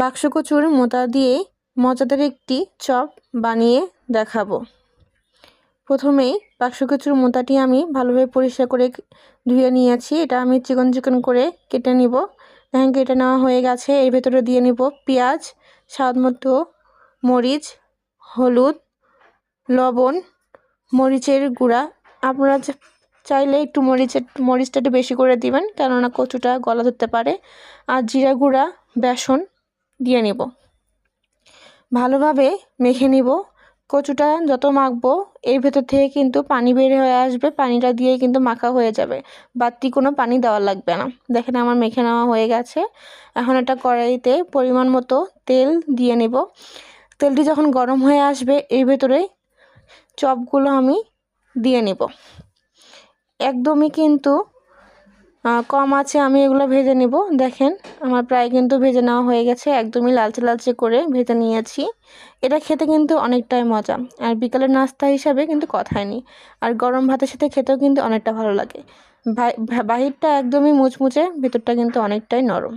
বাক্স কচুর মোতা দিয়ে মজাদার একটি চপ বানিয়ে দেখাবো। প্রথমেই বাক্স কচুর মোতাটি আমি ভালোভাবে পরিষ্কার করে ধুয়ে নিয়েছি। এটা আমি চিকন চিকন করে কেটে নিব। দেখেন কেটে নেওয়া হয়ে গেছে। এর ভেতরে দিয়ে নিব পেঁয়াজ স্বাদ মতো মরিচ, হলুদ, লবণ, মরিচের গুঁড়া। আপনারা চাইলে একটু মরিচের, মরিচটা একটু বেশি করে দিবেন, কেননা কচুটা গলা ধরতে পারে। আর জিরা গুঁড়া, বেসন দিয়ে নিব। ভালোভাবে মেখে নিব। কচুটা যত মাখবো, এর ভেতর থেকে কিন্তু পানি বের হয়ে আসবে। পানিটা দিয়ে কিন্তু মাখা হয়ে যাবে। বাড়তি কোনো পানি দেওয়া লাগবে না। দেখেন আমার মেখে নেওয়া হয়ে গেছে। এখন একটা কড়াইতে পরিমাণ মতো তেল দিয়ে নেব। তেলটি যখন গরম হয়ে আসবে, এর ভেতরে চপগুলো আমি দিয়ে নেব। একদমই কিন্তু কম আছে, আমি এগুলো ভেজে নেব। দেখেন, আমার প্রায় কিন্তু ভেজে নেওয়া হয়ে গেছে। একদমই লালচে লালচে করে ভেজে নিয়েছি। এটা খেতে কিন্তু অনেকটাই মজা। আর বিকালের নাস্তা হিসাবে কিন্তু কথায় নি আর গরম ভাতের সাথে খেতেও কিন্তু অনেকটা ভালো লাগে। বাহিরটা একদমই মুচমুচে, ভেতরটা কিন্তু অনেকটাই নরম।